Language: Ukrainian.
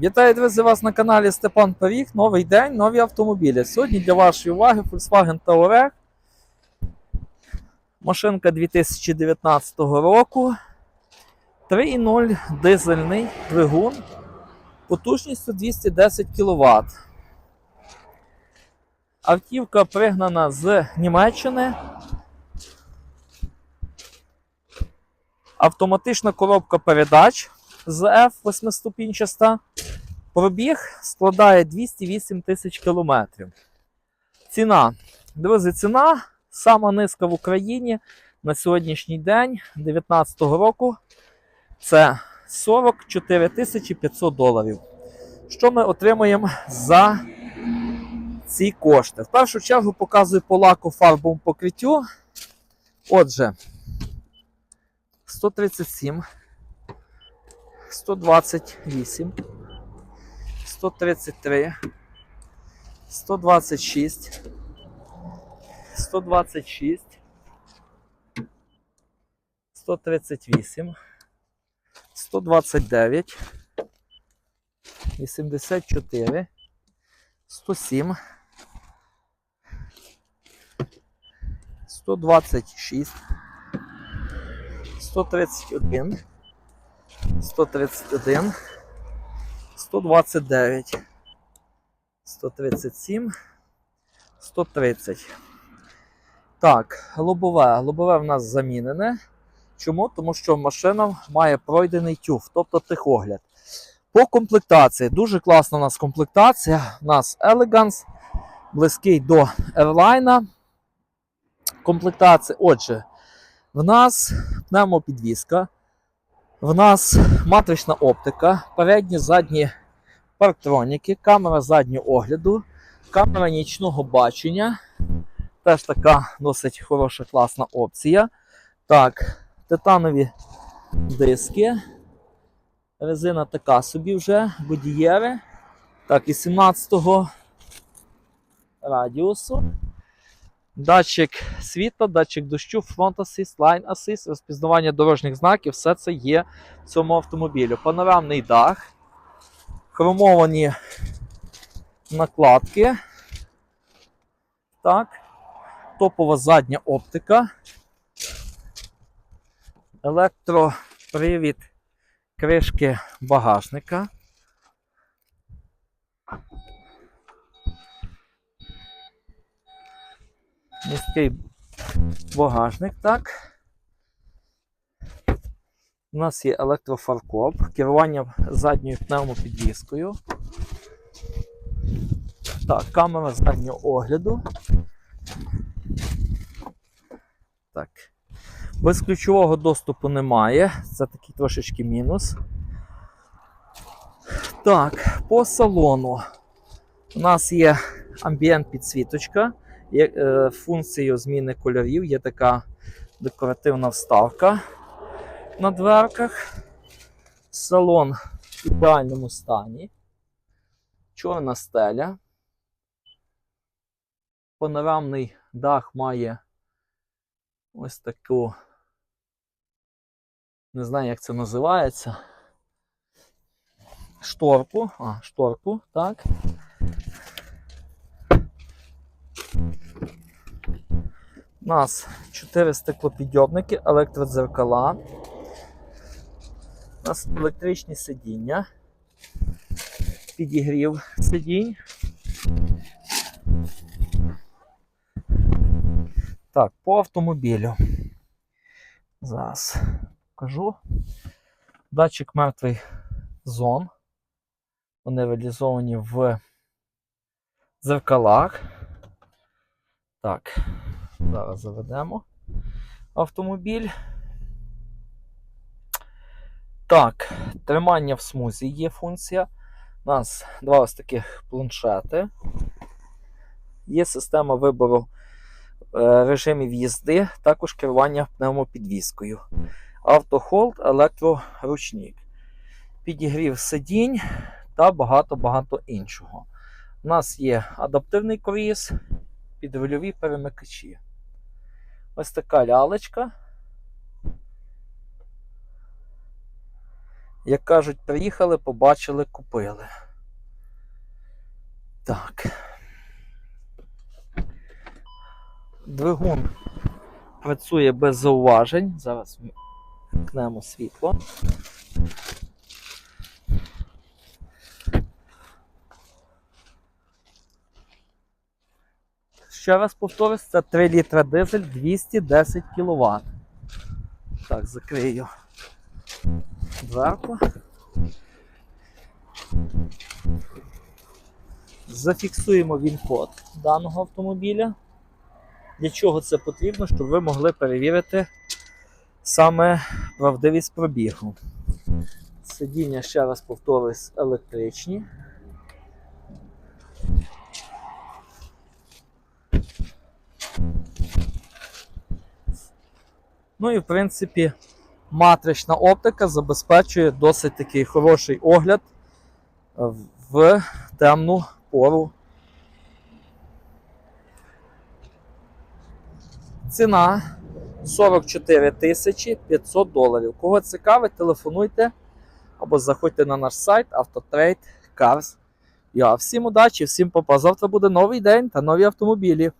Вітаю, друзі, вас на каналі Степан Пиріг. Новий день, нові автомобілі. Сьогодні для вашої уваги Volkswagen Touareg. Машинка 2019 року. 3.0 дизельний двигун. Потужністю 210 кВт. Автівка пригнана з Німеччини. Автоматична коробка передач з F 8-ступінчаста. Пробіг складає 208 тисяч кілометрів. Ціна. Друзі, ціна сама низька в Україні на сьогоднішній день 2019 року. Це 44 тисячі 500 доларів. Що ми отримаємо за ці кошти? В першу чергу показую по лаку фарбовому покриттю. Отже, 137, 128, 133, 126, 126, 138, 129, 84, 107, 126, 131, 131, 129, 137, 130. Так, лобове. Лобове в нас замінене. Чому? Тому що машина має пройдений тюф, тобто тихогляд. По комплектації. Дуже класна у нас комплектація. У нас Elegance, близький до Airline. Комплектація. Отже, в нас пневмопідвізка, в нас матрична оптика, передні, задні парктроніки, камера заднього огляду, камера нічного бачення. Теж така досить хороша, класна опція. Так, титанові диски. Резина така собі вже, бодієри. Так, 18-го радіусу. Датчик світла, датчик дощу, фронт асист, лайн асист, розпізнавання дорожніх знаків, все це є в цьому автомобілі. Панорамний дах, хромовані накладки. Так. Топова задня оптика. Електропривід кришки багажника. Міський багажник, так. У нас є електрофаркоп, керування задньою пневмопідвіскою. Так, камера заднього огляду. Так. Без ключового доступу немає. Це такий трошечки мінус. Так, по салону. У нас є амбієнт підсвіточка. Е, функцією зміни кольорів, є така декоративна вставка на дверках. Салон в ідеальному стані. Чорна стеля. Панорамний дах має ось таку. Не знаю, як це називається. Шторку. А, шторку, так. У нас 4 стеклопідйомники, електродзеркала. У нас електричні сидіння. Підігрів сидінь. Так, по автомобілю. Зараз покажу. Датчик мертвий зон. Вони реалізовані в зеркалах. Так, зараз заведемо автомобіль. Так, тримання в смузі є функція. У нас два ось таких планшети. Є система вибору е, режимів їзди, також керування пневмопідвіскою. Автохолд, електроручник. Підігрів сидінь та багато-багато іншого. У нас є адаптивний круїз, підрульові перемикачі. Ось така лялечка. Як кажуть, приїхали, побачили, купили. Так. Двигун працює без зауважень. Зараз вмкнемо світло. Ще раз повторюсь, це 3 літра дизель 210 кВт. Так, закрию дверку. Зафіксуємо він-код даного автомобіля. Для чого це потрібно, щоб ви могли перевірити саме правдивість пробігу. Сидіння, ще раз повторюсь, електричні. Ну і в принципі, матрична оптика забезпечує досить такий хороший огляд в темну пору. Ціна 44 тисячі 500 доларів. Кого цікавить, телефонуйте або заходьте на наш сайт Autotrade Cars. Я всім удачі, всім попа. Завтра буде новий день та нові автомобілі.